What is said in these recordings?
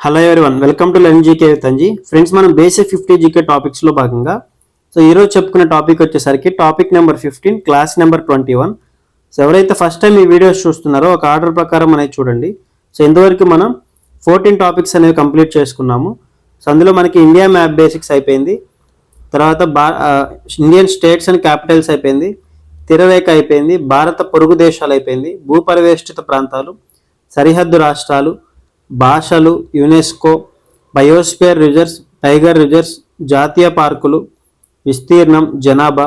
Hello one welcome to లెన్ GK తంజీ friends మనం బేసిక్ ఫిఫ్టీ జీకే టాపిక్స్లో భాగంగా సో ఈరోజు చెప్పుకునే టాపిక్ వచ్చేసరికి topic number fifteen class number twenty one so ఎవరైతే ఫస్ట్ టైం ఈ వీడియోస్ చూస్తున్నారో ఒక ఆర్డర్ ప్రకారం అనేది చూడండి. సో ఇంతవరకు మనం ఫోర్టీన్ టాపిక్స్ అనేవి కంప్లీట్ చేసుకున్నాము. సో అందులో మనకి ఇండియా మ్యాప్ బేసిక్స్ అయిపోయింది. తర్వాత బా ఇండియన్ స్టేట్స్ అండ్ క్యాపిటల్స్ అయిపోయింది. తిరరేఖ అయిపోయింది. భారత పొరుగు దేశాలు అయిపోయింది. భూపరివేష్టిత ప్రాంతాలు సరిహద్దు రాష్ట్రాలు భాషలు UNESCO biosphere reserves tiger reserves జాతీయ పార్కులు విస్తీర్ణం జనాభా.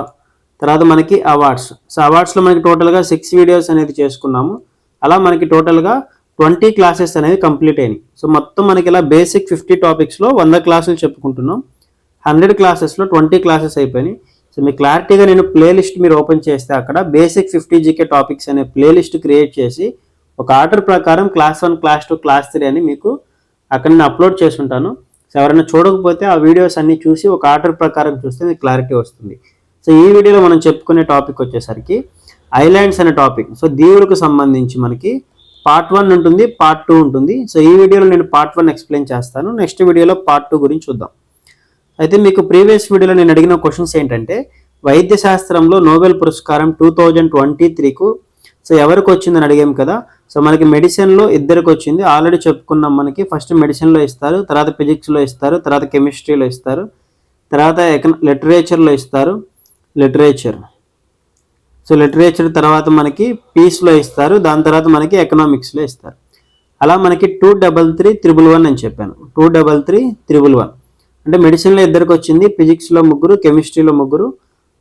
తర్వాత మనకి అవార్డ్స్. సో అవార్డ్స్లో మనకి టోటల్గా సిక్స్ వీడియోస్ అనేది చేసుకున్నాము. అలా మనకి టోటల్గా ట్వంటీ క్లాసెస్ అనేవి కంప్లీట్ అయినాయి. సో మొత్తం మనకి ఇలా బేసిక్ ఫిఫ్టీ టాపిక్స్లో వంద క్లాసులు చెప్పుకుంటున్నాం. హండ్రెడ్ క్లాసెస్లో ట్వంటీ క్లాసెస్ అయిపోయినాయి. సో మీ క్లారిటీగా నేను ప్లేలిస్ట్ మీరు ఓపెన్ చేస్తే అక్కడ బేసిక్ ఫిఫ్టీ జీకే టాపిక్స్ అనే ప్లేలిస్ట్ క్రియేట్ చేసి ఒక ఆర్డర్ ప్రకారం class one class two class three అని మీకు అక్కడ నేను అప్లోడ్ చేసి ఉంటాను సో ఎవరైనా చూడకపోతే ఆ వీడియోస్ అన్ని చూసి ఒక ఆర్డర్ ప్రకారం చూస్తే మీకు క్లారిటీ వస్తుంది. సో ఈ వీడియోలో మనం చెప్పుకునే టాపిక్ వచ్చేసరికి ఐలాండ్స్ అనే టాపిక్. సో దీవులకు సంబంధించి మనకి పార్ట్ వన్ ఉంటుంది పార్ట్ టూ ఉంటుంది. సో ఈ వీడియోలో నేను పార్ట్ వన్ ఎక్స్ప్లెయిన్ చేస్తాను. నెక్స్ట్ వీడియోలో పార్ట్ టూ గురించి చూద్దాం. అయితే మీకు ప్రీవియస్ వీడియోలో నేను అడిగిన క్వశ్చన్స్ ఏంటంటే వైద్య శాస్త్రంలో నోబెల్ పురస్కారం టూ థౌజండ్ ట్వంటీ త్రీకు సో ఎవరికి వచ్చిందని అడిగాం కదా. సో మనకి మెడిసిన్లో ఇద్దరికి వచ్చింది. ఆల్రెడీ చెప్పుకున్నాం మనకి ఫస్ట్ మెడిసిన్లో ఇస్తారు తర్వాత ఫిజిక్స్లో ఇస్తారు తర్వాత కెమిస్ట్రీలో ఇస్తారు తర్వాత ఎకన లిటరేచర్లో ఇస్తారు లిటరేచర్. సో లిటరేచర్ తర్వాత మనకి పీస్లో ఇస్తారు దాని తర్వాత మనకి ఎకనామిక్స్లో ఇస్తారు. అలా మనకి two double three triple one అని చెప్పాను. Two double three triple one. అంటే మెడిసిన్లో ఇద్దరికి వచ్చింది ఫిజిక్స్లో ముగ్గురు కెమిస్ట్రీలో ముగ్గురు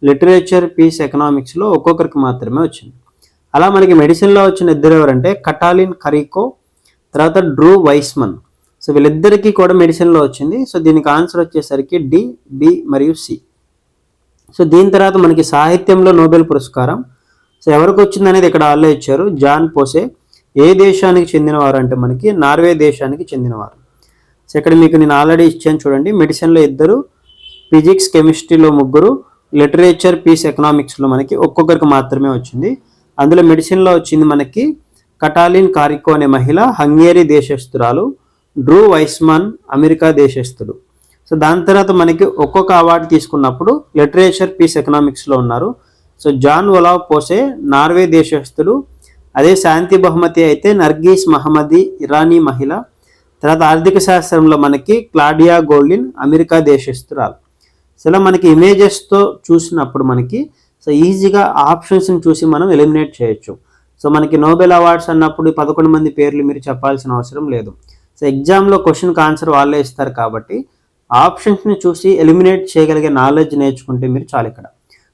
లిటరేచర్ పీస్ ఎకనామిక్స్లో ఒక్కొక్కరికి మాత్రమే వచ్చింది. అలా మనకి మెడిసిన్లో వచ్చిన ఇద్దరు ఎవరంటే కటాలిన్ కరీకో తర్వాత డ్రూ వైస్మన్. సో వీళ్ళిద్దరికీ కూడా మెడిసిన్లో వచ్చింది. సో దీనికి ఆన్సర్ వచ్చేసరికి డి బి మరియు సి. సో దీని తర్వాత మనకి సాహిత్యంలో నోబెల్ పురస్కారం. సో ఎవరికి వచ్చింది అనేది ఇక్కడ వాళ్ళే ఇచ్చారు. జాన్ పోసే. ఏ దేశానికి చెందినవారు అంటే మనకి నార్వే దేశానికి చెందినవారు. సో ఇక్కడ మీకు నేను ఆల్రెడీ ఇచ్చాను చూడండి. మెడిసిన్లో ఇద్దరు ఫిజిక్స్ కెమిస్ట్రీలో ముగ్గురు లిటరేచర్ పీస్ ఎకనామిక్స్లో మనకి ఒక్కొక్కరికి మాత్రమే వచ్చింది. అందులో మెడిసిన్లో వచ్చింది మనకి కటాలిన్ కారికో అనే మహిళ హంగేరీ దేశస్తురాలు డ్రూ వైస్మాన్ అమెరికా దేశస్థుడు సో దాని తర్వాత మనకి ఒక్కొక్క అవార్డు తీసుకున్నప్పుడు లిటరేచర్ పీస్ ఎకనామిక్స్లో ఉన్నారు. సో జాన్ ఒలావ్ పోసే నార్వే దేశస్థుడు అదే శాంతి బహుమతి అయితే నర్గీస్ మహమ్మది ఇరానీ మహిళ తర్వాత ఆర్థిక శాస్త్రంలో మనకి క్లాడియా గోల్డిన్ అమెరికా దేశస్తురాలు సో ఇలా మనకి ఇమేజెస్తో చూసినప్పుడు మనకి సో ఈజీగా ఆప్షన్స్ని చూసి మనం ఎలిమినేట్ చేయొచ్చు. సో మనకి నోబెల్ అవార్డ్స్ అన్నప్పుడు పదకొండు మంది పేర్లు మీరు చెప్పాల్సిన అవసరం లేదు. సో ఎగ్జామ్లో క్వశ్చన్కి ఆన్సర్ వాళ్ళే ఇస్తారు కాబట్టి ఆప్షన్స్ని చూసి ఎలిమినేట్ చేయగలిగే నాలెడ్జ్ నేర్చుకుంటే మీరు చాలు ఇక్కడ.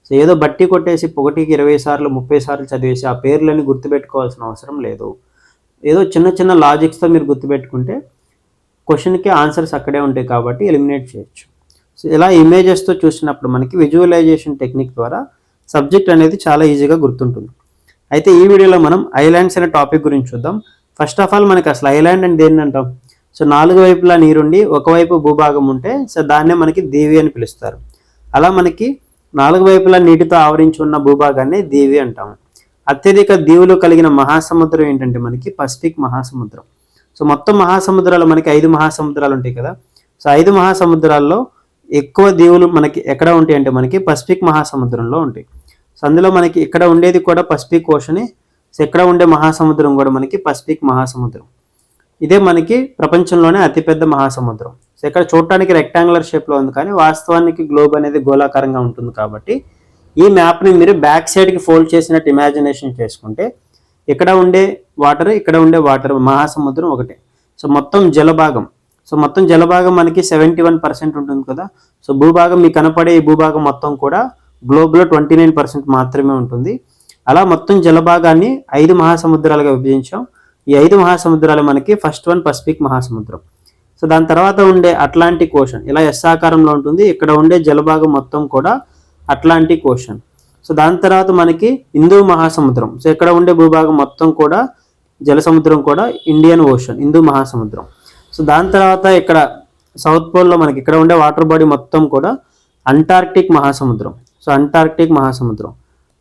సో ఏదో బట్టి కొట్టేసి ఒకటికి ఇరవై సార్లు ముప్పై సార్లు చదివేసి ఆ పేర్లని గుర్తుపెట్టుకోవాల్సిన అవసరం లేదు. ఏదో చిన్న చిన్న లాజిక్స్తో మీరు గుర్తుపెట్టుకుంటే క్వశ్చన్కి ఆన్సర్స్ అక్కడే ఉంటాయి కాబట్టి ఎలిమినేట్ చేయొచ్చు. సో ఇలా ఇమేజెస్తో చూసినప్పుడు మనకి విజువలైజేషన్ టెక్నిక్ ద్వారా సబ్జెక్ట్ అనేది చాలా ఈజీగా గుర్తుంటుంది. అయితే ఈ వీడియోలో మనం ఐలాండ్స్ అనే టాపిక్ గురించి చూద్దాం. ఫస్ట్ ఆఫ్ ఆల్ మనకి అసలు ఐలాండ్ అంటే దేన్ని అంటాం? సో నాలుగు వైపులా నీరుండి ఒకవైపు భూభాగం ఉంటే సో దాన్నే మనకి దీవి అని పిలుస్తారు. అలా మనకి నాలుగు వైపులా నీటితో ఆవరించి ఉన్న భూభాగాన్ని దీవి అంటాము. అత్యధిక దీవులు కలిగిన మహాసముద్రం ఏంటంటే మనకి పసిఫిక్ మహాసముద్రం. సో మొత్తం మహాసముద్రాలు మనకి ఐదు మహాసముద్రాలు ఉంటాయి కదా? సో ఐదు మహాసముద్రాల్లో ఎక్కువ దీవులు మనకి ఎక్కడ ఉంటాయి అంటే మనకి పసిఫిక్ మహాసముద్రంలో ఉంటాయి. సో అందులో మనకి ఇక్కడ ఉండేది కూడా పసిఫిక్ ఓషనే సో ఇక్కడ ఉండే మహాసముద్రం కూడా మనకి పసిఫిక్ మహాసముద్రం. ఇదే మనకి ప్రపంచంలోనే అతిపెద్ద మహాసముద్రం. సో ఇక్కడ చూడటానికి రెక్టాంగులర్ షేప్లో ఉంది కానీ వాస్తవానికి గ్లోబ్ అనేది గోళాకారంగా ఉంటుంది కాబట్టి ఈ మ్యాప్ని మీరు బ్యాక్ సైడ్కి ఫోల్డ్ చేసినట్టు ఇమాజినేషన్ చేసుకుంటే ఇక్కడ ఉండే వాటర్ ఇక్కడ ఉండే వాటర్ మహాసముద్రం ఒకటే. సో మొత్తం జలభాగం సో మొత్తం జలభాగం మనకి సెవెంటీ వన్ పర్సెంట్ ఉంటుంది కదా. సో భూభాగం మీకు కనపడే ఈ భూభాగం మొత్తం కూడా గ్లోబ్లో ట్వంటీ నైన్ పర్సెంట్ మాత్రమే ఉంటుంది. అలా మొత్తం జలభాగాన్ని ఐదు మహాసముద్రాలుగా విభజించాం. ఈ ఐదు మహాసముద్రాలు మనకి ఫస్ట్ వన్ పసిఫిక్ మహాసముద్రం. సో దాని తర్వాత ఉండే అట్లాంటిక్ ఓషన్ ఇలా ఎస్ ఆకారంలో ఉంటుంది. ఇక్కడ ఉండే జలభాగం మొత్తం కూడా అట్లాంటిక్ ఓషన్ సో దాని తర్వాత మనకి హిందూ మహాసముద్రం. సో ఇక్కడ ఉండే భూభాగం మొత్తం కూడా జల సముద్రం కూడా ఇండియన్ ఓషన్ హిందూ మహాసముద్రం. సో దాని తర్వాత ఇక్కడ సౌత్ పోల్లో మనకి ఇక్కడ ఉండే వాటర్ బాడీ మొత్తం కూడా అంటార్క్టిక్ మహాసముద్రం. సో అంటార్క్టిక్ మహాసముద్రం.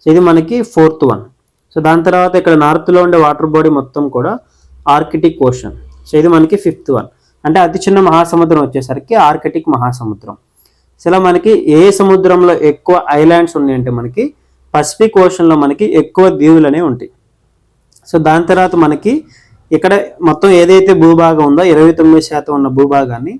సో ఇది మనకి ఫోర్త్ వన్. సో దాని తర్వాత ఇక్కడ నార్త్లో ఉండే వాటర్ బాడీ మొత్తం కూడా ఆర్కిటిక్ ఓషన్. సో ఇది మనకి ఫిఫ్త్ వన్. అంటే అతి చిన్న మహాసముద్రం వచ్చేసరికి ఆర్కిటిక్ మహాసముద్రం. సో ఇలా మనకి ఏ సముద్రంలో ఎక్కువ ఐలాండ్స్ ఉన్నాయంటే మనకి పసిఫిక్ ఓషన్లో మనకి ఎక్కువ దీవులు అనేవి ఉంటాయి. సో దాని తర్వాత మనకి ఇక్కడ మొత్తం ఏదైతే భూభాగం ఉందో ఇరవై తొమ్మిది శాతం ఉన్న భూభాగాన్ని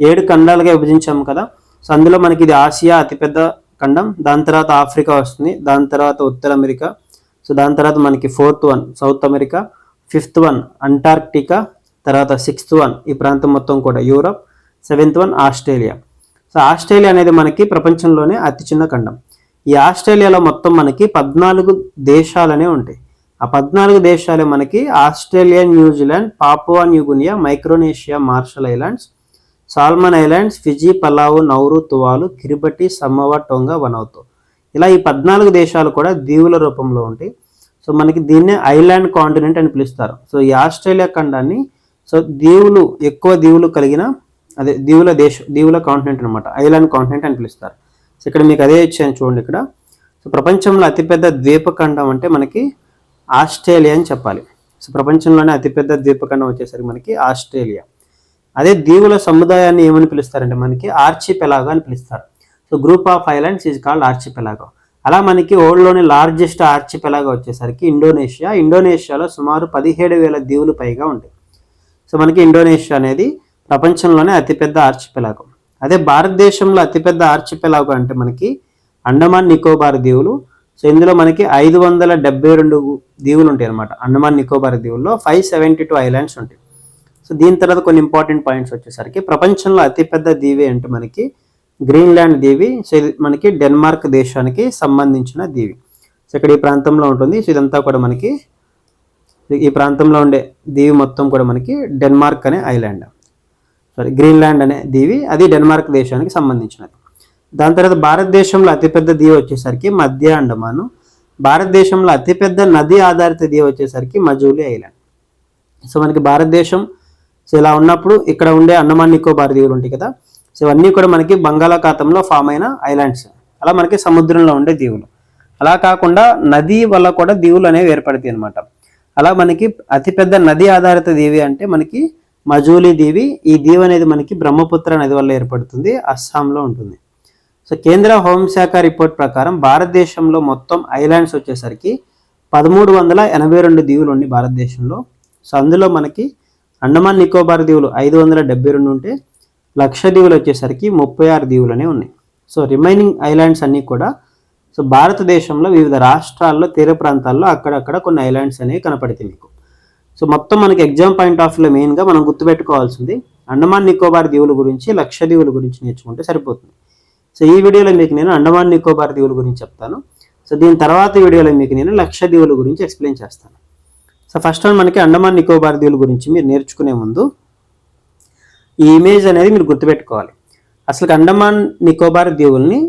ఏడు ఖండాలుగా విభజించాము కదా. సో అందులో మనకి ఇది ఆసియా అతిపెద్ద ఖండం దాని తర్వాత ఆఫ్రికా వస్తుంది దాని తర్వాత ఉత్తర అమెరికా సో దాని తర్వాత మనకి fourth one South America fifth one Antarctica తర్వాత సిక్స్త్ వన్ ఈ ప్రాంతం మొత్తం కూడా Europe seventh one Australia. So Australia అనేది మనకి ప్రపంచంలోనే అతి చిన్న ఖండం. ఈ ఆస్ట్రేలియాలో మొత్తం మనకి పద్నాలుగు దేశాలనే ఉంటాయి. ఆ పద్నాలుగు దేశాలు మనకి Australia New Zealand Papua New Guinea Micronesia Marshall Islands Solomon Islands Fiji Palau Nauru Tuvalu Kiribati Samoa Tonga Vanuatu. ఇలా ఈ పద్నాలుగు దేశాలు కూడా దీవుల రూపంలో ఉంటాయి. సో మనకి దీన్నే ఐలాండ్ కాంటినెంట్ అని పిలుస్తారు. సో ఈ ఆస్ట్రేలియా ఖండాన్ని సో దీవులు ఎక్కువ దీవులు కలిగిన అదే దీవుల దేశం దీవుల కాంటినెంట్ అనమాట ఐలాండ్ కాంటినెంట్ అని పిలుస్తారు. సో ఇక్కడ మీకు అదే ఇచ్చాను చూడండి ఇక్కడ. సో ప్రపంచంలో అతిపెద్ద ద్వీపఖండం అంటే మనకి ఆస్ట్రేలియా అని చెప్పాలి. సో ప్రపంచంలోనే అతిపెద్ద ద్వీపఖండం వచ్చేసరికి మనకి ఆస్ట్రేలియా. అదే దీవుల సముదాయాన్ని ఏమని పిలుస్తారంటే మనకి ఆర్చిపెలాగో అని పిలుస్తారు. So group of islands is called archipelago. అలా మనకి ఓల్డ్లోని లార్జెస్ట్ ఆర్చిపెలాగో వచ్చేసరికి ఇండోనేషియా. ఇండోనేషియాలో సుమారు పదిహేడు వేల దీవులు పైగా ఉంటాయి. సో మనకి ఇండోనేషియా అనేది ప్రపంచంలోనే అతిపెద్ద ఆర్చిపెలాగో. అదే భారతదేశంలో అతిపెద్ద ఆర్చిపెలాగో అంటే మనకి అండమాన్ నికోబార్ దీవులు సో ఇందులో మనకి ఐదు వందల డెబ్బై రెండు దీవులు ఉంటాయి అనమాట అండమాన్ నికోబార్ దీవుల్లో ఫైవ్ సెవెంటీ టూ ఐలాండ్స్ ఉంటాయి. సో దీని తర్వాత కొన్ని ఇంపార్టెంట్ పాయింట్స్ వచ్చేసరికి ప్రపంచంలో అతిపెద్ద దీవి అంటే మనకి గ్రీన్లాండ్ దీవి సో ఇది మనకి డెన్మార్క్ దేశానికి సంబంధించిన దీవి. సో ఇక్కడ ఈ ప్రాంతంలో ఉంటుంది. సో ఇదంతా కూడా మనకి ఈ ప్రాంతంలో ఉండే దీవి మొత్తం కూడా మనకి డెన్మార్క్ అనే ఐలాండ్ సారీ గ్రీన్లాండ్ అనే దీవి అది డెన్మార్క్ దేశానికి సంబంధించినది. దాని తర్వాత భారతదేశంలో అతిపెద్ద దీవి వచ్చేసరికి మధ్య అండమాను భారతదేశంలో అతిపెద్ద నది ఆధారిత దీవి వచ్చేసరికి మజూలి ఐలాండ్. సో మనకి భారతదేశం సో ఇలా ఉన్నప్పుడు ఇక్కడ ఉండే అండమాన్ నికోబార్ దీవులు ఉంటాయి కదా సో ఇవన్నీ కూడా మనకి బంగాళాఖాతంలో ఫామ్ అయిన ఐలాండ్స్. అలా మనకి సముద్రంలో ఉండే దీవులు. అలా కాకుండా నది వల్ల కూడా దీవులు అనేవి ఏర్పడతాయి అనమాట అలా మనకి అతిపెద్ద నది ఆధారిత దీవి అంటే మనకి మజూలి దీవి. ఈ దీవి అనేది మనకి బ్రహ్మపుత్ర నది వల్ల ఏర్పడుతుంది అస్సాంలో ఉంటుంది. సో కేంద్ర హోంశాఖ రిపోర్ట్ ప్రకారం భారతదేశంలో మొత్తం ఐలాండ్స్ వచ్చేసరికి పదమూడు వందల ఎనభై రెండు దీవులు ఉన్నాయి భారతదేశంలో. సో అందులో మనకి అండమాన్ నికోబార్ దీవులు ఐదు వందల డెబ్బై రెండు ఉంటే లక్ష దీవులు వచ్చేసరికి ముప్పై ఆరు దీవులనే ఉన్నాయి. సో రిమైనింగ్ ఐలాండ్స్ అన్నీ కూడా సో భారతదేశంలో వివిధ రాష్ట్రాల్లో తీర ప్రాంతాల్లో అక్కడక్కడ కొన్ని ఐలాండ్స్ అనేవి కనపడతాయి మీకు. సో మొత్తం మనకి ఎగ్జామ్ పాయింట్ ఆఫ్ వ్యూలో మెయిన్గా మనం గుర్తుపెట్టుకోవాల్సింది అండమాన్ నికోబార్ దీవుల గురించి లక్ష దీవుల గురించి నేర్చుకుంటే సరిపోతుంది. సో ఈ వీడియోలో మీకు నేను అండమాన్ నికోబార్ దీవుల గురించి చెప్తాను. సో దీని తర్వాత వీడియోలో మీకు నేను లక్ష దీవుల గురించి ఎక్స్ప్లెయిన్ చేస్తాను. సో ఫస్ట్ వన్ మనకి అండమాన్ నికోబార్ దీవుల గురించి మీరు నేర్చుకునే ముందు ఈ ఇమేజ్ అనేది మీరు గుర్తుపెట్టుకోవాలి. అసలు అండమాన్ నికోబార్ దీవుల్ని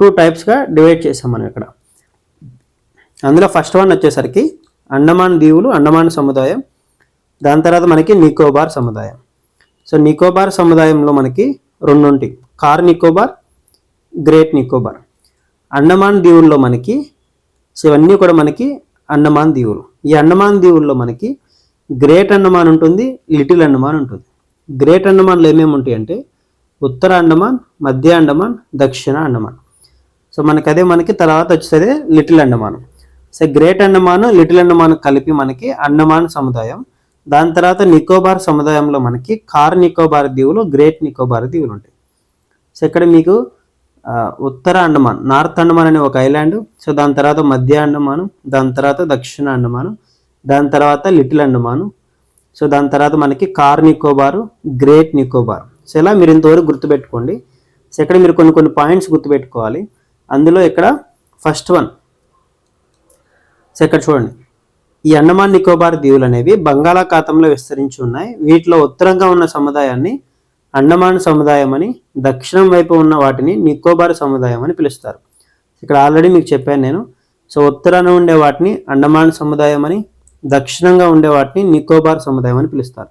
టూ టైప్స్గా డివైడ్ చేసాం మనం ఇక్కడ. అందులో ఫస్ట్ వన్ వచ్చేసరికి అండమాన్ దీవులు అండమాన్ సముదాయం దాని తర్వాత మనకి నికోబార్ సముదాయం. సో నికోబార్ సముదాయంలో మనకి రెండు కార్ నికోబార్ గ్రేట్ నికోబార్. అండమాన్ దీవుల్లో మనకి సో ఇవన్నీ కూడా మనకి అండమాన్ దీవులు. ఈ అండమాన్ దీవుల్లో మనకి గ్రేట్ అండమాన్ ఉంటుంది లిటిల్ అండమాన్ ఉంటుంది. గ్రేట్ అండమాన్లో ఏమేమి ఉంటాయి అంటే ఉత్తర అండమాన్ మధ్య అండమాన్ దక్షిణ అండమాన్. సో మనకి అదే మనకి తర్వాత వచ్చేది Little Andaman. So Great Andaman Little Andaman కలిపి మనకి అండమాన్ సముదాయం. దాని తర్వాత నికోబార్ సముదాయంలో మనకి కార్ నికోబార్ దీవులు గ్రేట్ నికోబార్ దీవులు ఉంటాయి. సో ఇక్కడ మీకు ఉత్తర అండమాన్ నార్త్ అండమాన్ అనే ఒక ఐలాండ్ సో దాని తర్వాత మధ్య అండమాన్ దాని తర్వాత దక్షిణ అండమాన్ దాని తర్వాత లిటిల్ అండమాన్ సో దాని తర్వాత మనకి కార్ నికోబారు గ్రేట్ నికోబార్. సో ఇలా మీరు ఇంతవరకు గుర్తుపెట్టుకోండి. సో ఇక్కడ మీరు కొన్ని కొన్ని పాయింట్స్ గుర్తుపెట్టుకోవాలి. అందులో ఇక్కడ ఫస్ట్ వన్. సో ఇక్కడ చూడండి. ఈ అండమాన్ నికోబార్ దీవులు అనేవి బంగాళాఖాతంలో విస్తరించి ఉన్నాయి. వీటిలో ఉత్తరంగా ఉన్న సముదాయాన్ని అండమాన్ సముదాయం అని దక్షిణం వైపు ఉన్న వాటిని నికోబార్ సముదాయం అని పిలుస్తారు. ఇక్కడ ఆల్రెడీ మీకు చెప్పాను నేను. సో ఉత్తరాన ఉండే వాటిని అండమాన్ సముదాయం అని దక్షిణంగా ఉండే వాటిని నికోబార్ సముదాయం అని పిలుస్తారు.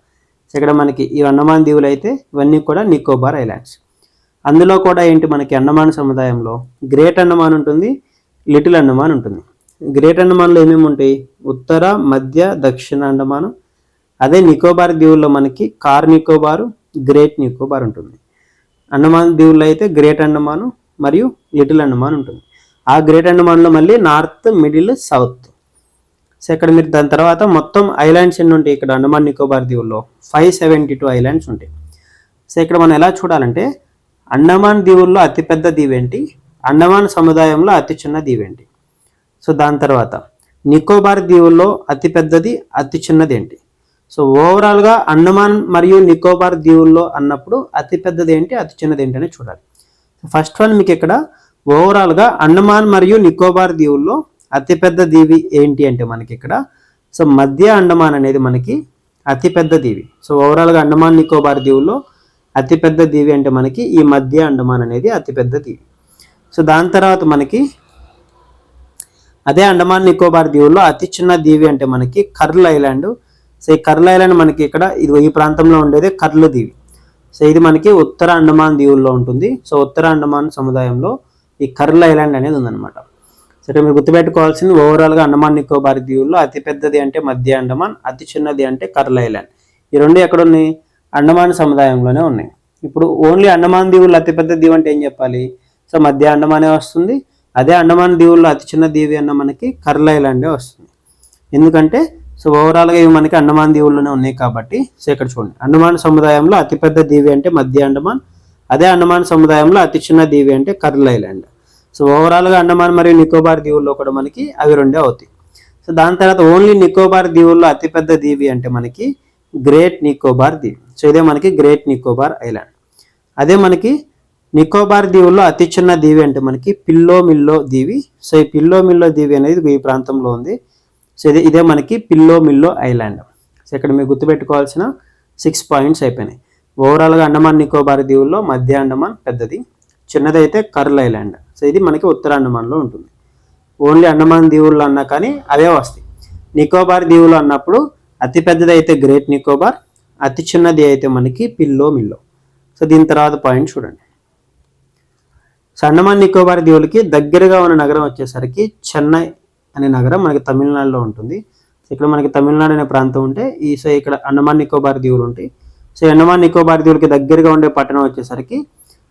సో ఇక్కడ మనకి ఈ అండమాన్ దీవులు అయితే ఇవన్నీ కూడా నికోబార్ ఐలాండ్స్. అందులో కూడా ఏంటి మనకి అండమాన్ సముదాయంలో? గ్రేట్ అండమాన్ ఉంటుంది లిటిల్ అండమాన్ ఉంటుంది. గ్రేట్ అండమాన్లో ఏమేమి ఉంటాయి? ఉత్తర మధ్య దక్షిణ అండమాను. అదే నికోబార్ దీవుల్లో మనకి కార్ నికోబారు గ్రేట్ నికోబార్ ఉంటుంది. అండమాన్ దీవుల్లో అయితే గ్రేట్ అండమాన్ మరియు లిటిల్ అండమాన్ ఉంటుంది. ఆ గ్రేట్ అండమాన్లో మళ్ళీ నార్త్ మిడిల్ సౌత్. సో ఇక్కడ మీరు దాని తర్వాత మొత్తం ఐలాండ్స్ ఎన్ని ఉంటాయి? ఇక్కడ అండమాన్ నికోబార్ దీవుల్లో ఫైవ్ సెవెంటీ టూ ఐలాండ్స్ ఉంటాయి. సో ఇక్కడ మనం ఎలా చూడాలంటే అండమాన్ దీవుల్లో అతిపెద్ద దీవేంటి? అండమాన్ సముదాయంలో అతి చిన్న దీవేంటి? సో దాని తర్వాత నికోబార్ దీవుల్లో అతిపెద్దది అతి చిన్నది ఏంటి? సో ఓవరాల్గా అండమాన్ మరియు నికోబార్ దీవుల్లో అన్నప్పుడు అతిపెద్దది ఏంటి అతి చిన్నది ఏంటి అని చూడాలి. ఫస్ట్ వన్ మీకు ఇక్కడ ఓవరాల్గా అండమాన్ మరియు నికోబార్ దీవుల్లో అతిపెద్ద దీవి ఏంటి అంటే మనకి ఇక్కడ. సో మధ్య అండమాన్ అనేది మనకి అతిపెద్ద దీవి. సో ఓవరాల్గా అండమాన్ నికోబార్ దీవుల్లో అతిపెద్ద దీవి అంటే మనకి ఈ మధ్య అండమాన్ అనేది అతిపెద్ద దీవి. సో దాని తర్వాత మనకి అదే అండమాన్ నికోబార్ దీవుల్లో అతి చిన్న దీవి అంటే మనకి కర్ల్ ఐలాండ్. సో ఈ కర్ల ఐలాండ్ మనకి ఇక్కడ ఇది ఈ ప్రాంతంలో ఉండేది కర్ల దీవి. సో ఇది మనకి ఉత్తర అండమాన్ దీవుల్లో ఉంటుంది. సో ఉత్తర అండమాన్ సముదాయంలో ఈ కర్ల ఐలాండ్ అనేది ఉందన్నమాట. సరే మీరు గుర్తుపెట్టుకోవాల్సింది ఓవరాల్గా అండమాన్ నికోబార్ దీవుల్లో అతి పెద్దది అంటే మధ్య అండమాన్ అతి చిన్నది అంటే కర్ల ఐలాండ్. ఈ రెండు ఎక్కడ ఉన్నాయి అండమాన్ సముదాయంలోనే ఉన్నాయి. ఇప్పుడు ఓన్లీ అండమాన్ దీవుల్లో అతిపెద్ద దీవి అంటే ఏం చెప్పాలి? సో మధ్య అండమానే వస్తుంది. అదే అండమాన్ దీవుల్లో అతి చిన్న దీవి అన్న మనకి కర్ల ఐలాండే వస్తుంది. ఎందుకంటే సో ఓవరాల్గా ఇవి మనకి అండమాన్ దీవుల్లోనే ఉన్నాయి కాబట్టి సో ఇక్కడ చూడండి. అండమాన్ సముదాయంలో అతిపెద్ద దీవి అంటే మధ్య అండమాన్ అదే అండమాన్ సముదాయంలో అతి చిన్న దీవి అంటే కర్ల్ ఐలాండ్. సో ఓవరాల్గా అండమాన్ మరియు నికోబార్ దీవుల్లో కూడా మనకి అవి రెండే అవుతాయి. సో దాని తర్వాత ఓన్లీ నికోబార్ దీవుల్లో అతిపెద్ద దీవి అంటే మనకి గ్రేట్ నికోబార్ దీవి. సో ఇదే మనకి గ్రేట్ నికోబార్ ఐలాండ్. అదే మనకి నికోబార్ దీవుల్లో అతి చిన్న దీవి అంటే మనకి పిల్లో మిల్లో దీవి. సో ఈ పిల్లో మిల్లో దీవి అనేది ఈ ప్రాంతంలో ఉంది. సో ఇదే ఇదే మనకి పిల్లో మిల్లో ఐలాండ్. సో ఇక్కడ మీరు గుర్తుపెట్టుకోవాల్సిన సిక్స్ పాయింట్స్ అయిపోయినాయి. ఓవరాల్గా అండమాన్ నికోబార్ దీవుల్లో మధ్య అండమాన్ పెద్దది. చిన్నదైతే కర్ల్ ఐలాండ్. సో ఇది మనకి ఉత్తర అండమాన్లో ఉంటుంది. ఓన్లీ అండమాన్ దీవుల్లో అన్నా కానీ అవే వస్తాయి. నికోబార్ దీవులు అన్నప్పుడు అతి పెద్దది అయితే గ్రేట్ నికోబార్ అతి చిన్నది అయితే మనకి పిల్లో మిల్లో. సో దీని తర్వాత పాయింట్ చూడండి. సో అండమాన్ నికోబార్ దీవులకి దగ్గరగా ఉన్న నగరం వచ్చేసరికి చెన్నై అనే నగరం మనకి తమిళనాడులో ఉంటుంది. ఇక్కడ మనకి తమిళనాడు అనే ప్రాంతం ఉంటే ఈ సో ఇక్కడ అండమాన్ నికోబార్ దీవులు ఉంటాయి. సో అండమాన్ నికోబార్ దీవులకి దగ్గరగా ఉండే పట్టణం వచ్చేసరికి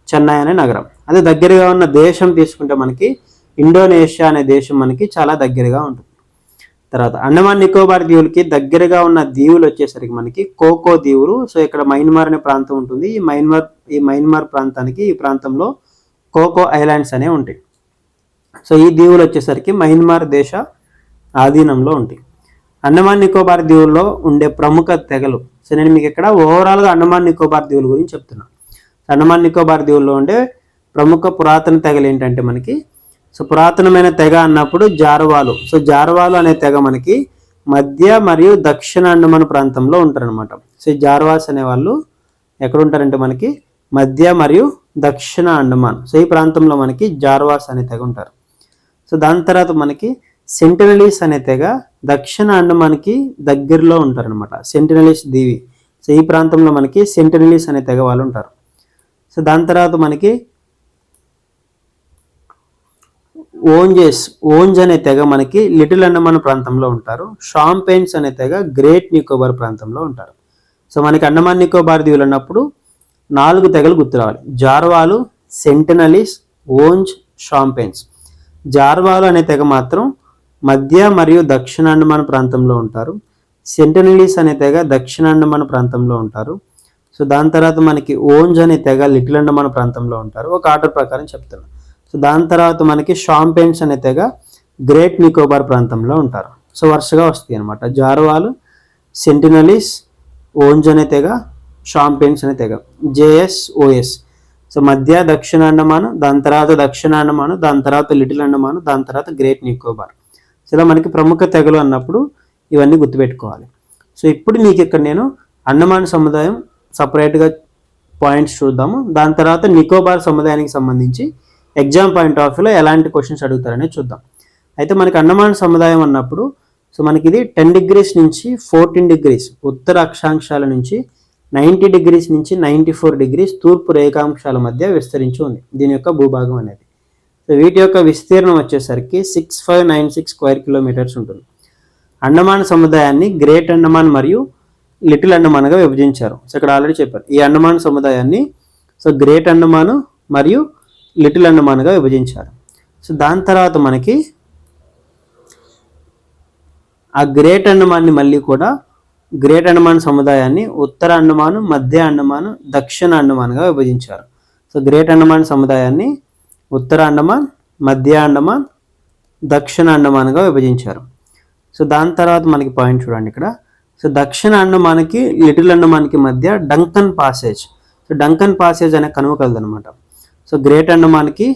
చెన్నై అనే నగరం. అదే దగ్గరగా ఉన్న దేశం తీసుకుంటే మనకి ఇండోనేషియా అనే దేశం మనకి చాలా దగ్గరగా ఉంటుంది. తర్వాత అండమాన్ నికోబార్ దీవులకి దగ్గరగా ఉన్న దీవులు వచ్చేసరికి మనకి కోకో దీవులు. సో ఇక్కడ మైన్మార్ అనే ప్రాంతం ఉంటుంది. ఈ మైన్మార్ ఈ మైన్మార్ ప్రాంతానికి ఈ ప్రాంతంలో కోకో ఐలాండ్స్ అనేవి ఉంటాయి. సో ఈ దీవులు వచ్చేసరికి మహిన్మార్ దేశ ఆధీనంలో ఉంటాయి. అండమాన్ నికోబార్ దీవుల్లో ఉండే ప్రముఖ తెగలు సో నేను మీకు ఇక్కడ ఓవరాల్గా అండమాన్ నికోబార్ దీవుల గురించి చెప్తున్నాను అండమాన్ నికోబార్ దీవుల్లో ఉండే ప్రముఖ పురాతన తెగలు ఏంటంటే మనకి సో పురాతనమైన తెగ అన్నప్పుడు జారవాలు. సో జారవాలు అనే తెగ మనకి మధ్య మరియు దక్షిణ అండమాన్ ప్రాంతంలో ఉంటారనమాట సో జార్వాస్ అనే వాళ్ళు ఎక్కడ ఉంటారంటే మనకి మధ్య మరియు దక్షిణ అండమాన్. సో ఈ ప్రాంతంలో మనకి జార్వాస్ అనే తెగ ఉంటారు. సో దాని తర్వాత మనకి సెంటినలీస్ అనే తెగ దక్షిణ అండమాన్కి దగ్గరలో ఉంటారనమాట సెంటినలీస్ దీవి. సో ఈ ప్రాంతంలో మనకి సెంటినలీస్ అనే తెగ వాళ్ళు ఉంటారు. సో దాని తర్వాత మనకి ఓంజెస్. ఓంజ్ అనే తెగ మనకి లిటిల్ అండమాన్ ప్రాంతంలో ఉంటారు. షాంపెయిన్స్ అనే తెగ గ్రేట్ నికోబార్ ప్రాంతంలో ఉంటారు. సో మనకి అండమాన్ నికోబార్ దీవులు అన్నప్పుడు నాలుగు తెగలు గుర్తురావాలి జార్వాలు సెంటినలీస్ ఓంజ్ షాంపెయిన్స్. జార్వాలు అనే తెగ మాత్రం మధ్య మరియు దక్షిణ అండమాన్ ప్రాంతంలో ఉంటారు. సెంటనలీస్ అనే తెగ దక్షిణ అండమాన్ ప్రాంతంలో ఉంటారు. సో దాని తర్వాత మనకి ఓంజ్ అనే తెగ లిటిల్ అండమాన్ ప్రాంతంలో ఉంటారు. ఒక ఆర్డర్ ప్రకారం చెప్తాను సో దాని తర్వాత మనకి షాంపెన్స్ అనే తెగ గ్రేట్ నికోబార్ ప్రాంతంలో ఉంటారు. సో వరుసగా వస్తాయి అనమాట జార్వాలు సెంటినలీస్ ఓంజ్ అనే తెగ షాంపెన్స్ అనే తెగ జేఎస్ ఓఎస్ సో మధ్య దక్షిణ అండమాను దాని తర్వాత దక్షిణ అండమాను దాని తర్వాత లిటిల్ అండమాను దాని తర్వాత గ్రేట్ నికోబార్. సో ఇలా మనకి ప్రముఖ తెగలు అన్నప్పుడు ఇవన్నీ గుర్తుపెట్టుకోవాలి. సో ఇప్పుడు మీకు ఇక్కడ నేను అండమాన్ సముదాయం సపరేట్గా పాయింట్స్ చూద్దాము. దాని తర్వాత నికోబార్ సముదాయానికి సంబంధించి ఎగ్జామ్ పాయింట్ ఆఫ్ వ్యూలో ఎలాంటి క్వశ్చన్స్ అడుగుతారనేది చూద్దాం. అయితే మనకి అండమాన్ సముదాయం అన్నప్పుడు సో మనకి ఇది టెన్ డిగ్రీస్ నుంచి ఫోర్టీన్ డిగ్రీస్ ఉత్తర అక్షాంశాల నుంచి నైంటీ డిగ్రీస్ నుంచి నైంటీ ఫోర్ డిగ్రీస్ తూర్పు రేఖాంశాల మధ్య విస్తరించి ఉంది. దీని యొక్క భూభాగం అనేది. సో వీటి యొక్క విస్తీర్ణం వచ్చేసరికి six five nine six square kilometres ఉంటుంది. అండమాన్ సముదాయాన్ని గ్రేట్ అండమాన్ మరియు లిటిల్ అండమాన్గా విభజించారు. సో ఇక్కడ ఆల్రెడీ చెప్పారు. ఈ అండమాన్ సముదాయాన్ని సో గ్రేట్ అండమాన్ మరియు లిటిల్ అండమాన్గా విభజించారు. సో దాని తర్వాత మనకి ఆ గ్రేట్ అండమాన్ని మళ్ళీ కూడా గ్రేట్ అండమాన్ సముదాయాన్ని ఉత్తర అండమాను మధ్య అండమాను దక్షిణ అండమాన్గా విభజించారు. సో గ్రేట్ అండమాన్ సముదాయాన్ని ఉత్తర అండమాన్ మధ్య అండమాన్ దక్షిణ అండమాన్గా విభజించారు. సో దాని తర్వాత మనకి పాయింట్ చూడండి ఇక్కడ. సో దక్షిణ అండమాన్కి లిటిల్ అండమాన్కి మధ్య Duncan Passage. So Duncan Passage అనే కనుమ కలదనమాట సో గ్రేట్ అండమాన్కి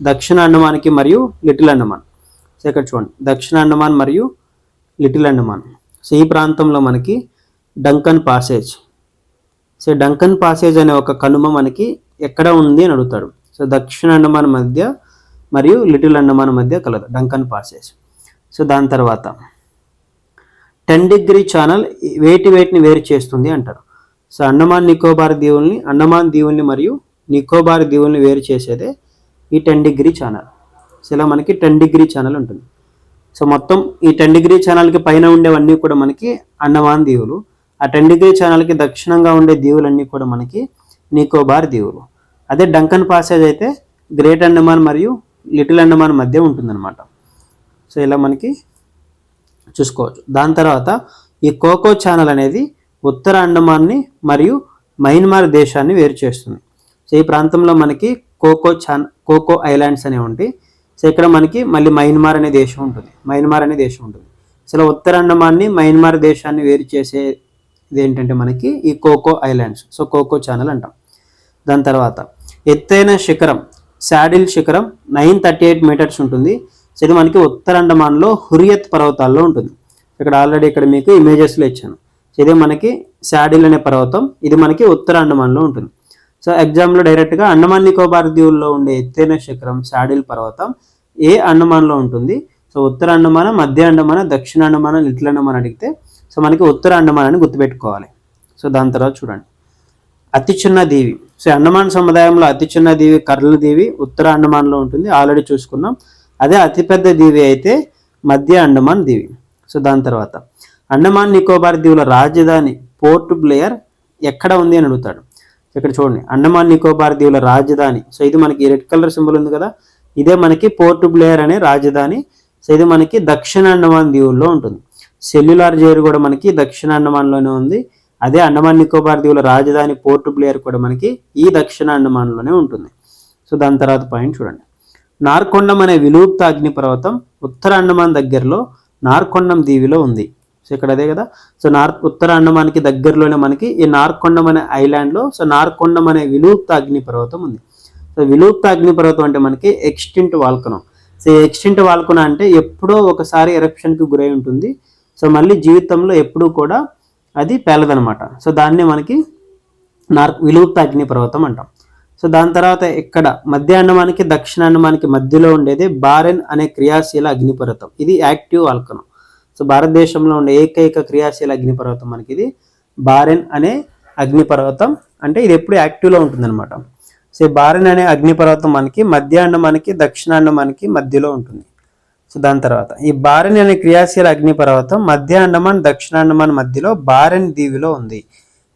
దక్షిణ అండమాన్కి మరియు లిటిల్ అండమాన్. సో ఇక్కడ చూడండి. దక్షిణ అండమాన్ మరియు లిటిల్ అండమాన్. సో ఈ ప్రాంతంలో మనకి Duncan Passage so Duncan Passage అనే ఒక కనుమ మనకి ఎక్కడ ఉంది అని అడుగుతాడు. సో దక్షిణ అండమాన్ మధ్య మరియు లిటిల్ అండమాన్ మధ్య కలదు డంకన్ పాసేజ్ సో దాని తర్వాత టెన్ డిగ్రీ ఛానల్ వేటి వేటిని వేరు చేస్తుంది అంటారు. సో అండమాన్ నికోబార్ దీవుల్ని అండమాన్ దీవుల్ని మరియు నికోబార్ దీవుల్ని వేరు చేసేదే ఈ టెన్ డిగ్రీ ఛానల్ సో ఇలా మనకి టెన్ డిగ్రీ ఛానల్ ఉంటుంది. సో మొత్తం ఈ టెన్ డిగ్రీ ఛానల్కి పైన ఉండేవన్నీ కూడా మనకి అండమాన్ దీవులు. ఆ టెన్ డిగ్రీ ఛానల్కి దక్షిణంగా ఉండే దీవులన్నీ కూడా మనకి నికోబార్ దీవులు. అదే డంకన్ పాసేజ్ అయితే గ్రేట్ అండమాన్ మరియు లిటిల్ అండమాన్ మధ్య ఉంటుందన్నమాట. సో ఇలా మనకి చూసుకోవచ్చు. దాని తర్వాత ఈ కోకో ఛానల్ అనేది ఉత్తర అండమాన్ని మరియు మయన్మార్ దేశాన్ని వేరు చేస్తుంది. సో ఈ ప్రాంతంలో మనకి కోకో ఛాన్ కోకో ఐలాండ్స్ అనేవి ఉంటాయి. సో ఇక్కడ మనకి మళ్ళీ మయన్మార్ అనే దేశం ఉంటుంది. మయన్మార్ అనే దేశం ఉంటుంది. అసలు ఉత్తర అండమాన్ని మయన్మార్ దేశాన్ని వేరు చేసే ఏంటంటే మనకి ఈ Coco Islands. So Coco Channel అంటాం. దాని తర్వాత ఎత్తైన శిఖరం శాడిల్ శిఖరం నైన్ థర్టీ ఎయిట్ మీటర్స్ ఉంటుంది. సో ఇది మనకి ఉత్తర అండమాన్లో హురియత్ పర్వతాల్లో ఉంటుంది. ఇక్కడ ఆల్రెడీ ఇక్కడ మీకు ఇమేజెస్లో ఇచ్చాను. సో ఇదే మనకి శాడిల్ అనే పర్వతం. ఇది మనకి ఉత్తర అండమాన్లో ఉంటుంది. సో ఎగ్జామ్లో డైరెక్ట్గా అండమాన్ నికోబార్ దీవుల్లో ఉండే ఎత్తైన శిఖరం శాడిల్ పర్వతం. ఏ అండమాన్లో ఉంటుంది? సో ఉత్తర అండమాన మధ్య అండమాన దక్షిణ అండమాన లిటిల్ అండమాన్ అడిగితే సో మనకి ఉత్తర అండమాన్ అని గుర్తుపెట్టుకోవాలి. సో దాని తర్వాత చూడండి. అతి చిన్న దీవి. సో అండమాన్ సముదాయంలో అతి చిన్న దీవి కర్ల దీవి ఉత్తర అండమాన్లో ఉంటుంది. ఆల్రెడీ చూసుకున్నాం. అదే అతిపెద్ద దీవి అయితే మధ్య అండమాన్ దీవి. సో దాని తర్వాత. అండమాన్ నికోబార్ దీవుల రాజధాని పోర్ట్ బ్లేయర్ ఎక్కడ ఉంది అని అడుగుతాడు. ఇక్కడ చూడండి. అండమాన్ నికోబార్ దీవుల రాజధాని. సో ఇది మనకి రెడ్ కలర్ సింబల్ ఉంది కదా. ఇదే మనకి పోర్ట్ బ్లేయర్ అనే రాజధాని. సో ఇది మనకి దక్షిణ అండమాన్ దీవుల్లో ఉంటుంది. సెల్యులార్ జైలు కూడా మనకి దక్షిణ అండమాన్లోనే ఉంది. అదే అండమాన్ నికోబార్ దీవుల రాజధాని పోర్ట్ బ్లేయర్ కూడా మనకి ఈ దక్షిణ అండమాన్లోనే ఉంటుంది. సో దాని తర్వాత పాయింట్ చూడండి. నార్కొండం అనే విలూప్త అగ్నిపర్వతం ఉత్తర అండమాన్ దగ్గరలో నార్కొండం దీవిలో ఉంది. సో ఇక్కడ అదే కదా. సో నార్ ఉత్తర అండమాన్కి దగ్గరలోనే మనకి ఈ నార్కొండం అనే ఐలాండ్లో సో నార్కొండం అనే విలూప్త అగ్నిపర్వతం ఉంది. సో విలుప్త అగ్నిపర్వతం అంటే మనకి extinct volcano so extinct volcano అంటే ఎప్పుడో ఒకసారి ఎరప్షన్కి గురై ఉంటుంది. సో మళ్ళీ జీవితంలో ఎప్పుడూ కూడా అది పేలదనమాట సో దాన్ని మనకి నార్ విలుప్త అగ్నిపర్వతం అంటాం. సో దాని తర్వాత ఇక్కడ మధ్య అండమానికి దక్షిణ అండమానికి మధ్యలో ఉండేది బారెన్ అనే క్రియాశీల అగ్నిపర్వతం. ఇది యాక్టివ్ వాల్కనం సో భారతదేశంలో ఉండే ఏకైక క్రియాశీల అగ్నిపర్వతం మనకి ఇది బారెన్ అనే అగ్నిపర్వతం. అంటే ఇది ఎప్పుడు యాక్టివ్లో ఉంటుందన్నమాట. సో బారెన్ అనే అగ్నిపర్వతం మనకి మధ్యాహ్నం మనకి దక్షిణ మనకి మధ్యలో ఉంటుంది. సో దాని తర్వాత ఈ బారెన్ అనే క్రియాశీల అగ్నిపర్వతం మధ్య అండమాన్ దక్షిణ అండమాన్ మధ్యలో బారెన్ దీవిలో ఉంది.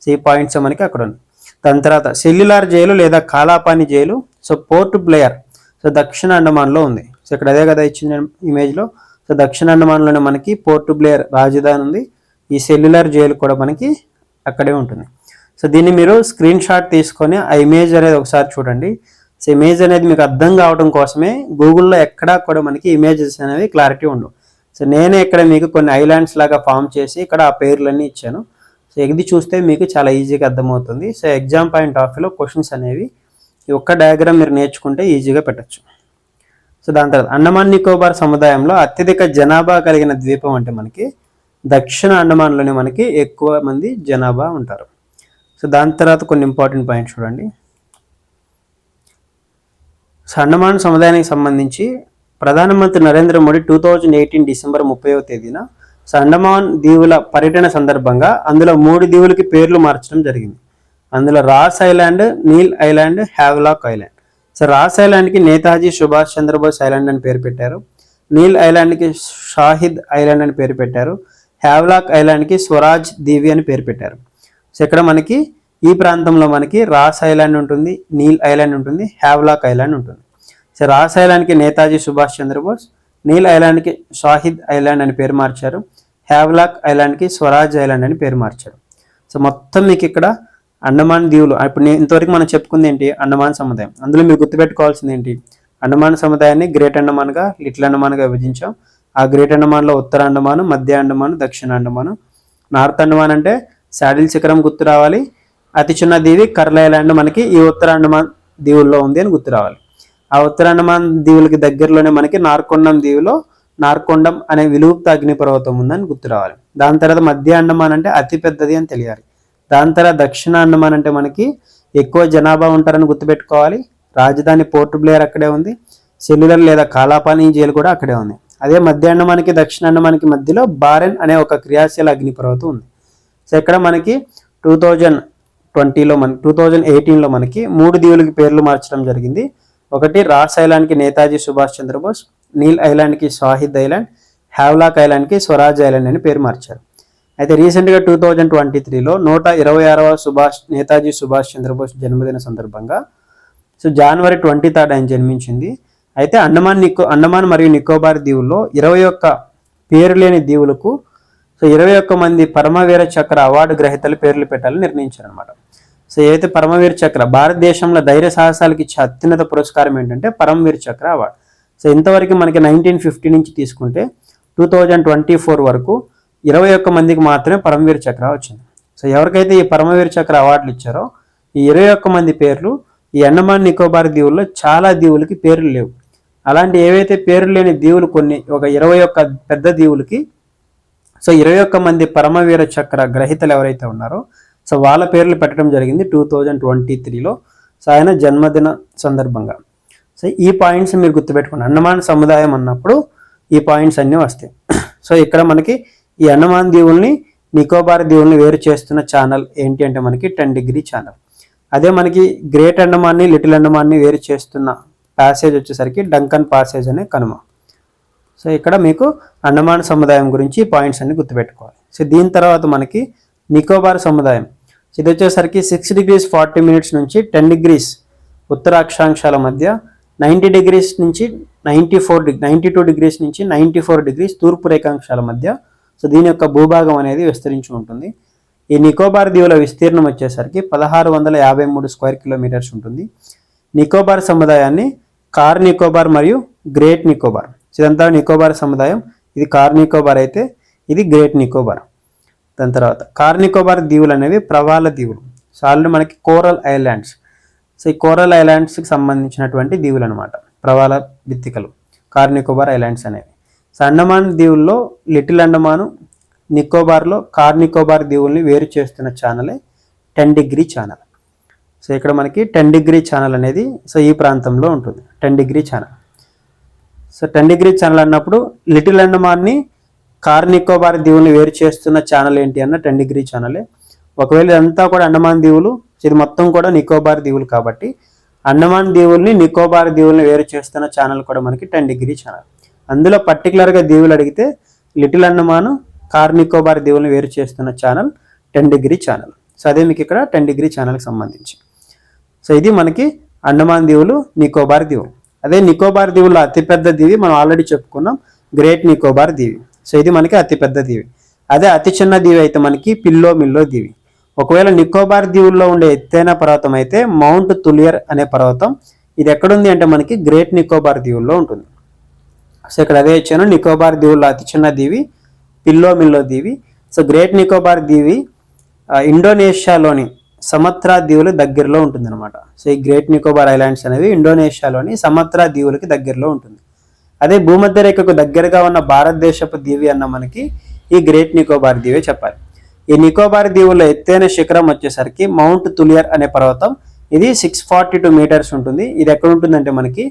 సో ఈ పాయింట్స్ మనకి అక్కడ ఉంది దాని తర్వాత సెల్యులార్ జైలు లేదా Kalapani jail so Port Blair so దక్షిణ అండమాన్లో ఉంది. సో ఇక్కడ అదే కదా ఇచ్చిన ఇమేజ్లో సో దక్షిణ అండమాన్లోనే మనకి పోర్ట్ బ్లేయర్ రాజధాని ఉంది. ఈ సెల్యులార్ జైలు కూడా మనకి అక్కడే ఉంటుంది. సో దీన్ని మీరు స్క్రీన్ షాట్ తీసుకొని ఆ ఇమేజ్ అనేది ఒకసారి చూడండి. సో ఇమేజ్ అనేది మీకు అర్థం కావడం కోసమే గూగుల్లో ఎక్కడా కూడా మనకి ఇమేజెస్ అనేవి క్లారిటీ ఉండవు. సో నేనే ఇక్కడ మీకు కొన్ని ఐలాండ్స్ లాగా ఫామ్ చేసి ఇక్కడ ఆ పేర్లన్నీ ఇచ్చాను. సో ఇది చూస్తే మీకు చాలా ఈజీగా అర్థమవుతుంది. సో ఎగ్జామ్ పాయింట్ ఆఫ్ వ్యూలో క్వశ్చన్స్ అనేవి ఈ ఒక్క డయాగ్రామ్ మీరు నేర్చుకుంటే ఈజీగా పెట్టచ్చు. సో దాని తర్వాత అండమాన్ నికోబార్ సముదాయంలో అత్యధిక జనాభా కలిగిన ద్వీపం అంటే మనకి దక్షిణ అండమాన్లోనే మనకి ఎక్కువ మంది జనాభా ఉంటారు. సో దాని తర్వాత కొన్ని ఇంపార్టెంట్ పాయింట్స్ చూడండి. సో అండమాన్ సముదాయానికి సంబంధించి ప్రధానమంత్రి Narendra Modi two thousand eighteen December ముప్పైవ తేదీన సో అండమాన్ దీవుల పర్యటన సందర్భంగా అందులో మూడు దీవులకి పేర్లు మార్చడం జరిగింది. అందులో Ross island Neil island Havelock island. So Ross ఐలాండ్కి Netaji Subhash Chandrabose island అని పేరు పెట్టారు. నీల్ ఐలాండ్కి షాహిద్ ఐలాండ్ అని పేరు పెట్టారు. హ్యావ్లాక్ ఐలాండ్కి స్వరాజ్ దీవి అని పేరు పెట్టారు. సో ఇక్కడ మనకి ఈ ప్రాంతంలో మనకి రాస్ ఐలాండ్ ఉంటుంది నీల్ ఐలాండ్ ఉంటుంది హ్యావ్లాక్ ఐలాండ్ ఉంటుంది. సో రాస్ ఐలాండ్కి నేతాజీ సుభాష్ చంద్రబోస్ నీల్ ఐలాండ్కి షాహిద్ ఐలాండ్ అని పేరు మార్చారు హ్యావ్లాక్ ఐలాండ్కి స్వరాజ్ ఐలాండ్ అని పేరు మార్చారు. సో మొత్తం మీకు ఇక్కడ అండమాన్ దీవులు ఇప్పుడు నేను ఇంతవరకు మనం చెప్పుకుంది ఏంటి? అండమాన్ సముదాయం. అందులో మీరు గుర్తుపెట్టుకోవాల్సింది ఏంటి? అండమాన్ సముదాయాన్ని గ్రేట్ అండమాన్గా లిటిల్ అండమాన్గా విభజించాం. ఆ గ్రేట్ అండమాన్లో ఉత్తర అండమాను మధ్య అండమాను దక్షిణ అండమాను. నార్త్ అండమాన్ అంటే శాడిల్ శిఖరం గుర్తు రావాలి. అతి చిన్న దీవి కర్లైలాండ్ మనకి ఈ ఉత్తర అండమాన్ దీవుల్లో ఉంది అని గుర్తు రావాలి. ఆ ఉత్తర అండమాన్ దీవులకి దగ్గరలోనే మనకి నార్కొండం దీవిలో నార్కొండం అనే విలుప్త అగ్నిపర్వతం ఉందని గుర్తు రావాలి. దాని తర్వాత మధ్య అండమాన్ అంటే అతి పెద్దది అని తెలియాలి. దాని తర్వాత దక్షిణ అండమాన్ అంటే మనకి ఎక్కువ జనాభా ఉంటారని గుర్తుపెట్టుకోవాలి రాజధాని పోర్ట్ బ్లేయర్ అక్కడే ఉంది. సెల్యులర్ లేదా కాలాపానీ జైలు కూడా అక్కడే ఉంది. అదే మధ్య అండమానికి దక్షిణ అండమానికి మధ్యలో బారెన్ అనే ఒక క్రియాశీల అగ్నిపర్వతం ఉంది. సో ఇక్కడ మనకి టూ థౌజండ్ ట్వంటీలో మన టూ థౌజండ్ ఎయిటీన్లో మనకి మూడు దీవులకి పేర్లు మార్చడం జరిగింది. ఒకటి రాస్ ఐలాండ్కి నేతాజీ సుభాష్ చంద్రబోస్ నీల్ ఐలాండ్కి షాహిద్ ఐలాండ్ హ్యావ్లాక్ ఐలాండ్కి స్వరాజ్ ఐలాండ్ అని పేరు మార్చారు. అయితే రీసెంట్గా టూ థౌజండ్ ట్వంటీ త్రీలో నూట ఇరవై ఆరవ సుభాష్ నేతాజీ సుభాష్ చంద్రబోస్ జన్మదిన సందర్భంగా సో జనవరి ట్వంటీ థర్డ్ ఆయన జన్మించింది. అయితే అండమాన్ నికో అండమాన్ మరియు నికోబార్ దీవుల్లో ఇరవై ఒక్క పేరు లేని దీవులకు సో ఇరవై ఒక్క మంది పరమవీర చక్ర అవార్డు గ్రహీతలు పేర్లు పెట్టాలని నిర్ణయించారు అనమాట సో ఏదైతే పరమవీర చక్ర భారతదేశంలో ధైర్య సాహసాలకు ఇచ్చే అత్యున్నత పురస్కారం ఏంటంటే పరమవీర చక్ర అవార్డు. సో ఇంతవరకు మనకి నైన్టీన్ ఫిఫ్టీ నుంచి తీసుకుంటే టూ థౌజండ్ ట్వంటీ ఫోర్ వరకు ఇరవై ఒక్క మందికి మాత్రమే పరమవీర చక్ర వచ్చింది. సో ఎవరికైతే ఈ పరమవీర చక్ర అవార్డులు ఇచ్చారో ఈ ఇరవై ఒక్క మంది పేర్లు ఈ అండమాన్ నికోబార్ దీవుల్లో చాలా దీవులకి పేర్లు లేవు. అలాంటి ఏవైతే పేర్లు లేని దీవులు కొన్ని ఒక ఇరవై ఒక్క పెద్ద దీవులకి సో ఇరవై ఒక్క మంది పరమవీర చక్ర గ్రహీతలు ఎవరైతే ఉన్నారో సో వాళ్ళ పేర్లు పెట్టడం జరిగింది టూ థౌజండ్ ట్వంటీ త్రీలో. సో ఆయన జన్మదిన సందర్భంగా. సో ఈ పాయింట్స్ మీరు గుర్తుపెట్టుకోండి. అండమాన్ సముదాయం అన్నప్పుడు ఈ పాయింట్స్ అన్నీ వస్తాయి. సో ఇక్కడ మనకి ఈ అండమాన్ దీవుల్ని నికోబార్ దీవుల్ని వేరు చేస్తున్న ఛానల్ ఏంటి అంటే మనకి టెన్ డిగ్రీ ఛానల్. అదే మనకి గ్రేట్ అండమాన్ని లిటిల్ అండమాన్ని వేరు చేస్తున్న ప్యాసేజ్ వచ్చేసరికి డంకన్ పాసేజ్ అనే కనుమ. సో ఇక్కడ మీకు అండమాన్ సముదాయం గురించి పాయింట్స్ అన్ని గుర్తుపెట్టుకోవాలి. సో దీని తర్వాత మనకి నికోబార్ సముదాయం. ఇది వచ్చేసరికి సిక్స్ డిగ్రీస్ ఫార్టీ మినిట్స్ నుంచి టెన్ డిగ్రీస్ ఉత్తర అక్షాంశాల మధ్య నైంటీ డిగ్రీస్ నుంచి ninety four degree ninety two degrees నుంచి నైంటీ ఫోర్ డిగ్రీస్ తూర్పు రేఖాంశాల మధ్య. సో దీని యొక్క భూభాగం అనేది విస్తరించి ఉంటుంది. ఈ నికోబార్ దీవుల విస్తీర్ణం వచ్చేసరికి పదహారు వందల యాభై మూడు స్క్వేర్ కిలోమీటర్స్ ఉంటుంది. నికోబార్ సముదాయాన్ని కార్ నికోబార్ మరియు గ్రేట్ నికోబార్. ఇదంతా నికోబార్ సముదాయం ఇది కార్ నికోబార్ అయితే ఇది గ్రేట్ నికోబార్. దాని తర్వాత కార్ నికోబార్ దీవులు అనేవి ప్రవాల దీవులు. సో ఆల్రెడీ మనకి కోరల్ ఐలాండ్స్. సో ఈ కోరల్ ఐలాండ్స్కి సంబంధించినటువంటి దీవులు అనమాట ప్రవాల బిత్తికలు కార్ నికోబార్ ఐలాండ్స్ అనేవి. సో అండమాన్ దీవుల్లో లిటిల్ అండమాను నికోబార్లో కార్ నికోబార్ దీవుల్ని వేరు చేస్తున్న ఛానలే టెన్ డిగ్రీ ఛానల్. సో ఇక్కడ మనకి టెన్ డిగ్రీ ఛానల్ అనేది సో ఈ ప్రాంతంలో ఉంటుంది ten degree channel. So ten degree channel అన్నప్పుడు లిటిల్ అండమాన్ని కార్ నికోబార్ దీవుల్ని వేరు చేస్తున్న ఛానల్ ఏంటి అన్న టెన్ డిగ్రీ ఛానలే ఒకవేళ ఇదంతా కూడా అండమాన్ దీవులు ఇది మొత్తం కూడా నికోబార్ దీవులు కాబట్టి అండమాన్ దీవుల్ని నికోబార్ దీవుల్ని వేరు చేస్తున్న ఛానల్ కూడా మనకి టెన్ డిగ్రీ ఛానల్ అందులో పర్టికులర్గా దీవులు అడిగితే లిటిల్ అండమాను కార్ నికోబార్ దీవుల్ని వేరు చేస్తున్న channel ten degree channel so అదే మీకు ఇక్కడ టెన్ డిగ్రీ ఛానల్కి సంబంధించి. సో ఇది మనకి అండమాన్ దీవులు నికోబార్ దీవులు. అదే నికోబార్ దీవుల్లో అతిపెద్ద దీవి మనం ఆల్రెడీ చెప్పుకున్నాం గ్రేట్ నికోబార్ దీవి. సో ఇది మనకి అతిపెద్ద దీవి. అదే అతి చిన్న దీవి అయితే మనకి పిల్లో మిల్లో దీవి. ఒకవేళ నికోబార్ దీవుల్లో ఉండే ఎత్తైన పర్వతం అయితే మౌంట్ తులియర్ అనే పర్వతం. ఇది ఎక్కడుంది అంటే మనకి గ్రేట్ నికోబార్ దీవుల్లో ఉంటుంది. సో ఇక్కడ అదే ఇచ్చాను నికోబార్ దీవుల్లో అతి చిన్న దీవి పిల్లో మిల్లో దీవి. సో గ్రేట్ నికోబార్ దీవి ఇండోనేషియాలోని సమత్రా దీవులు దగ్గరలో ఉంటుంది అనమాట సో ఈ గ్రేట్ నికోబార్ ఐలాండ్స్ అనేవి ఇండోనేషియాలోని సమత్రా దీవులకి దగ్గరలో ఉంటుంది. అదే భూమధ్య రేఖకు దగ్గరగా ఉన్న భారతదేశపు దీవి అన్న మనకి ఈ గ్రేట్ నికోబార్ దీవే చెప్పాలి. ఈ నికోబార్ దీవుల్లో ఎత్తైన శిఖరం వచ్చేసరికి మౌంట్ తులియర్ అనే పర్వతం. ఇది సిక్స్ ఫార్టీ టూ మీటర్స్ ఉంటుంది. ఇది ఎక్కడ ఉంటుందంటే మనకి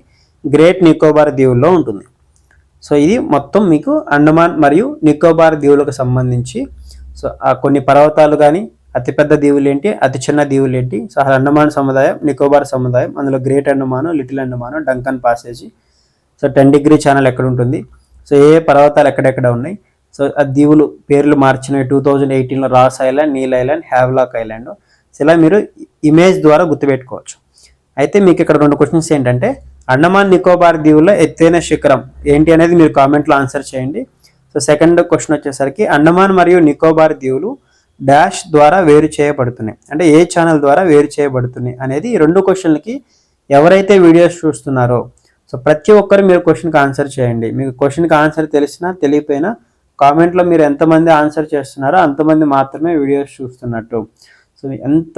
గ్రేట్ నికోబార్ దీవుల్లో ఉంటుంది. సో ఇది మొత్తం మీకు అండమాన్ మరియు నికోబార్ దీవులకు సంబంధించి సో ఆ కొన్ని పర్వతాలు కానీ అతిపెద్ద దీవులు ఏంటి అతి చిన్న దీవులు ఏంటి సో అండమాన్ సముదాయం నికోబార్ సముదాయం అందులో great Andaman little Andaman Duncan పాసేజీ. So ten degree channel ఎక్కడ ఉంటుంది? సో ఏ పర్వతాలు ఎక్కడెక్కడ ఉన్నాయి? సో ఆ దీవులు పేర్లు మార్చినవి టూ థౌజండ్ ఎయిటీన్లో Ross island Neil island Havelock island. So ఇలా మీరు ఇమేజ్ ద్వారా గుర్తుపెట్టుకోవచ్చు. అయితే మీకు ఇక్కడ రెండు క్వశ్చన్స్ ఏంటంటే అండమాన్ నికోబార్ దీవుల్లో ఎత్తైన శిఖరం ఏంటి అనేది మీరు కామెంట్లో ఆన్సర్ చేయండి. సో సెకండ్ క్వశ్చన్ వచ్చేసరికి అండమాన్ మరియు నికోబార్ దీవులు డాష్ ద్వారా వేరు చేయబడుతున్నాయి. అంటే ఏ ఛానల్ ద్వారా వేరు చేయబడుతున్నాయి అనేది ఈ రెండు క్వశ్చన్లకి ఎవరైతే వీడియోస్ చూస్తున్నారో సో ప్రతి ఒక్కరు మీరు క్వశ్చన్కి ఆన్సర్ చేయండి. మీకు క్వశ్చన్కి ఆన్సర్ తెలిసినా తెలియపోయినా కామెంట్లో మీరు ఎంతమంది ఆన్సర్ చేస్తున్నారో అంతమంది మాత్రమే వీడియోస్ చూస్తున్నట్టు. సో ఎంత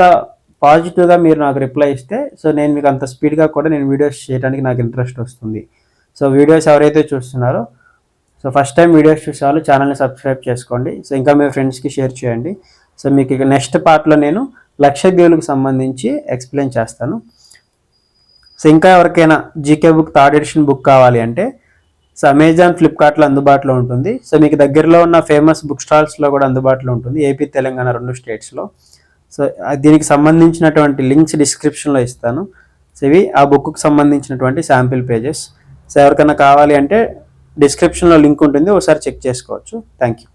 పాజిటివ్గా మీరు నాకు రిప్లై ఇస్తే సో నేను మీకు అంత స్పీడ్గా కూడా నేను వీడియోస్ చేయడానికి నాకు ఇంట్రెస్ట్ వస్తుంది. సో వీడియోస్ ఎవరైతే చూస్తున్నారో సో ఫస్ట్ టైం వీడియోస్ చూసే వాళ్ళు ఛానల్ని సబ్స్క్రైబ్ చేసుకోండి. సో ఇంకా మీ ఫ్రెండ్స్కి షేర్ చేయండి. సో మీకు ఇక నెక్స్ట్ పార్ట్లో నేను లక్షద్వీపులకు సంబంధించి ఎక్స్ప్లెయిన్ చేస్తాను. సో ఇంకా ఎవరికైనా GK book third edition book కావాలి అంటే సో అమెజాన్ ఫ్లిప్కార్ట్లో అందుబాటులో ఉంటుంది. సో మీకు దగ్గరలో ఉన్న ఫేమస్ బుక్ స్టాల్స్లో కూడా అందుబాటులో ఉంటుంది. ఏపీ తెలంగాణ రెండు స్టేట్స్లో సో దీనికి సంబంధించినటువంటి లింక్స్ డిస్క్రిప్షన్లో ఇస్తాను. సో ఇవి ఆ బుక్కు సంబంధించినటువంటి శాంపిల్ పేజెస్ సో ఎవరికైనా కావాలి అంటే డిస్క్రిప్షన్లో లింక్ ఉంటుంది ఒకసారి చెక్ చేసుకోవచ్చు. Thank you.